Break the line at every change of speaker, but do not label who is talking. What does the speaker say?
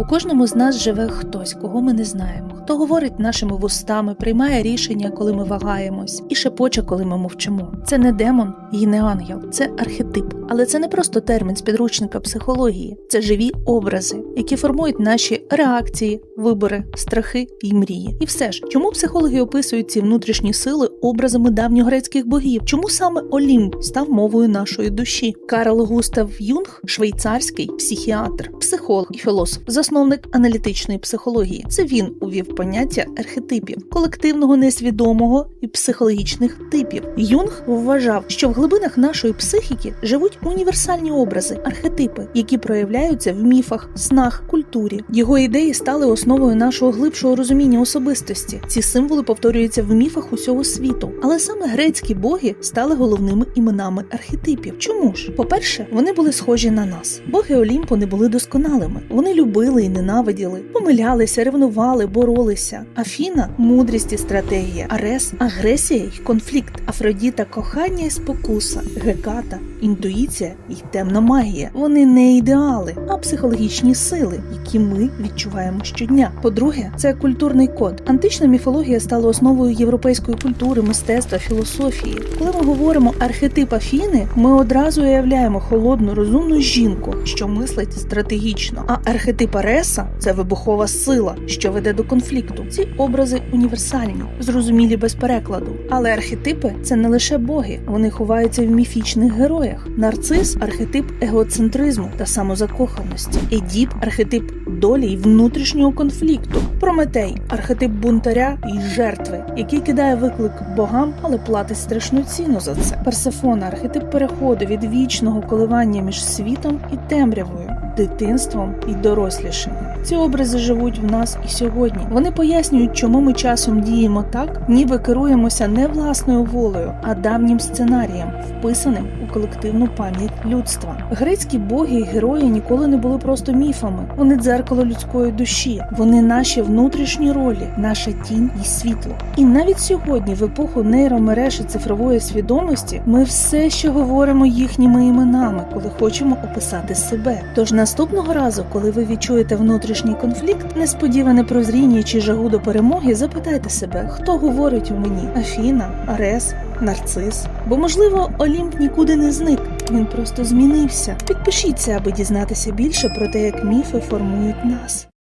У кожному з нас живе хтось, кого ми не знаємо, хто говорить нашими вустами, приймає рішення, коли ми вагаємось, і шепоче, коли ми мовчимо. Це не демон і не ангел, це архетип. Але це не просто термін з підручника психології, це живі образи, які формують наші реакції, вибори, страхи і мрії. І все ж, чому психологи описують ці внутрішні сили образами давньогрецьких богів? Чому саме Олімп став мовою нашої душі? Карл Густав Юнг, швейцарський психіатр, психолог і філософ, засновник аналітичної психології. Це він увів поняття архетипів, колективного несвідомого і психологічних типів. Юнг вважав, що в глибинах нашої психіки живуть універсальні образи, архетипи, які проявляються в міфах, снах, культурі. Його ідеї стали основою нашого глибшого розуміння особистості. Ці символи повторюються в міфах усього світу. Але саме грецькі боги стали головними іменами архетипів. Чому ж? По-перше, вони були схожі на нас. Боги Олімпу не були досконалими. Вони любили і ненавиділи, помилялися, ревнували, боролися. Афіна мудрість і стратегія, Арес агресія й конфлікт, Афродіта кохання і спокуса, Геката інтуїція і темна магія. Вони не ідеали, а психологічні сили, які ми відчуваємо щодня. По-друге, це культурний код. Антична міфологія стала основою європейської культури, мистецтва, філософії. Коли ми говоримо архетип Афіни, ми одразу уявляємо холодну, розумну жінку, що мислить стратегічно. А архетип Ареса це вибухова сила, що веде до конфлікту. Ці образи універсальні, зрозумілі без перекладу. Але архетипи це не лише боги, вони ховаються в міфічних героях. Нарцис архетип егоцентризму та самозакоханості. Едіп архетип долі й внутрішнього конфлікту. Прометей архетип бунтаря і жертви, який кидає виклик богам, але платить страшну ціну за це. Персефона архетип переходу від вічного коливання між світом і темрявою, дитинством і дорослішанням. Ці образи живуть в нас і сьогодні. Вони пояснюють, чому ми часом діємо так, ніби керуємося не власною волею, а давнім сценарієм, вписаним у колективну пам'ять людства. Грецькі боги і герої ніколи не були просто міфами. Вони дзеркало людської душі. Вони наші внутрішні ролі, наша тінь і світло. І навіть сьогодні, в епоху нейромереж і цифрової свідомості, ми все ще говоримо їхніми іменами, коли хочемо описати себе. Тож наступного разу, коли ви відчуєте внутрішній конфлікт, несподіване прозріння чи жагу до перемоги, запитайте себе, хто говорить у мені: Афіна, Арес, Нарцис. Бо, можливо, Олімп нікуди не зник. Він просто змінився. Підпишіться, аби дізнатися більше про те, як міфи формують нас.